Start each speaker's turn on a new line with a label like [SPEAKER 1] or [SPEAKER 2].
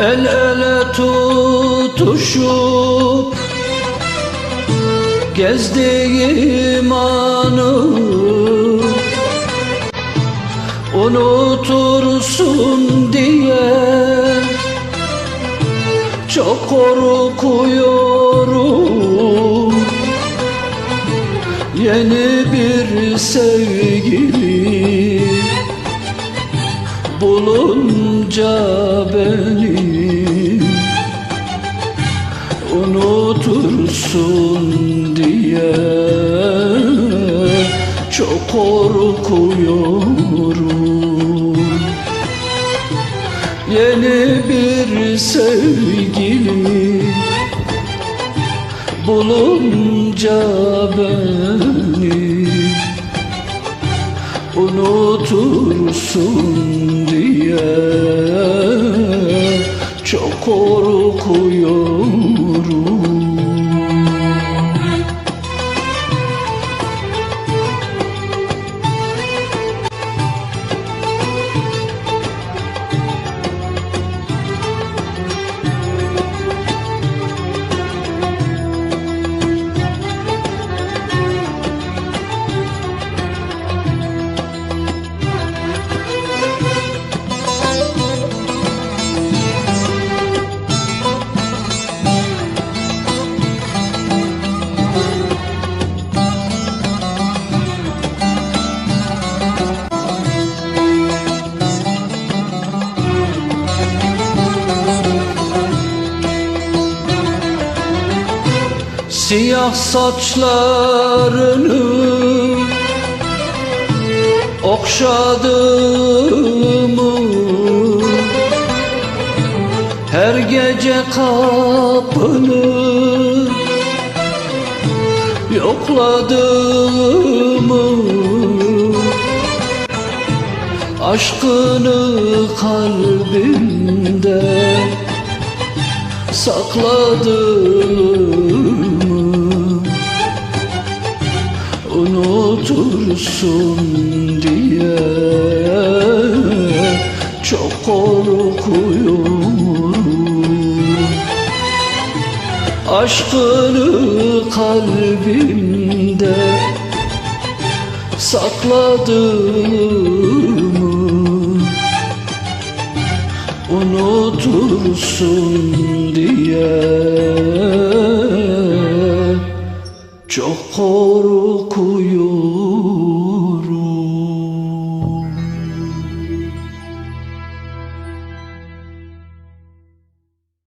[SPEAKER 1] El ele tutuşup Gezdiğim anı Unutursun diye Çok korkuyorum. Yeni bir sevgili Bulunca beni Çok korkuyorum. Yeni bir sevgili Bulunca beni Unutursun diye Siyah saçlarını okşadığımı Her gece kapını yokladığımı Aşkını kalbimde sakladığımı unutursun diye çok korkuyorum. Aşkını kalbimde sakladığımı unutursun diye çok korkuyorum